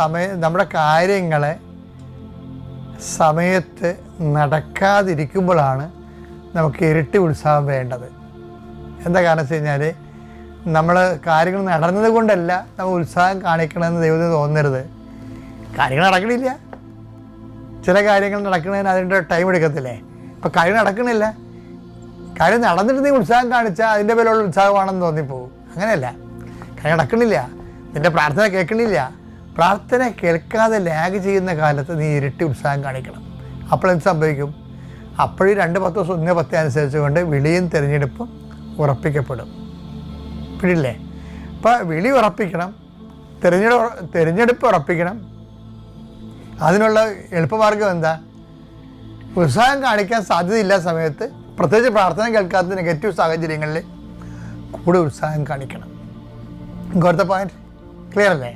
സമയ നമ്മുടെ കാര്യങ്ങളെ സമയത്ത് നടക്കാതിരിക്കുമ്പോഴാണ് നമുക്ക് ഇരട്ടി ഉത്സാഹം വേണ്ടത്. എന്താ കാരണം വെച്ച് കഴിഞ്ഞാൽ നമ്മൾ കാര്യങ്ങൾ നടന്നത് കൊണ്ടല്ല നമ്മൾ ഉത്സാഹം കാണിക്കണമെന്ന് ദൈവത്തിന് തോന്നരുത്. കാര്യങ്ങൾ നടക്കണില്ല. ചില കാര്യങ്ങൾ നടക്കുന്നതിന് അതിന്റെ ടൈം എടുക്കത്തില്ലേ? ഇപ്പം കാര്യം നടക്കണില്ല. കാര്യം നടന്നിട്ട് നീ ഉത്സാഹം കാണിച്ചാൽ അതിന്റെ പേരുള്ള ഉത്സാഹമാണെന്ന് തോന്നിപ്പോവും. അങ്ങനെയല്ല. കാര്യം നടക്കണില്ല. നിന്റെ പ്രാർത്ഥന കേൾക്കണില്ല. പ്രാർത്ഥന കേൾക്കാതെ ലാഗ് ചെയ്യുന്ന കാലത്ത് നീ ഇരട്ടി ഉത്സാഹം കാണിക്കണം. അപ്പോഴെന്ത് സംഭവിക്കും? അപ്പോഴും രണ്ട് പത്ത് ദിവസം ഒന്നേ പത്തേ അനുസരിച്ചുകൊണ്ട് വിളിയും തിരഞ്ഞെടുപ്പും ഉറപ്പിക്കപ്പെടും. പിടില്ലേ അപ്പോൾ വിളി ഉറപ്പിക്കണം തിരഞ്ഞെടുപ്പ് തിരഞ്ഞെടുപ്പ് ഉറപ്പിക്കണം. അതിനുള്ള എളുപ്പമാർഗം എന്താ? ഉത്സാഹം കാണിക്കാൻ സാധ്യതയില്ല സമയത്ത് പ്രത്യേകിച്ച് പ്രാർത്ഥന കേൾക്കാത്ത നെഗറ്റീവ് സാഹചര്യങ്ങളിൽ കൂടെ ഉത്സാഹം കാണിക്കണം. ഇങ്ങോട്ടത്തെ പോയിന്റ് ക്ലിയർ അല്ലേ?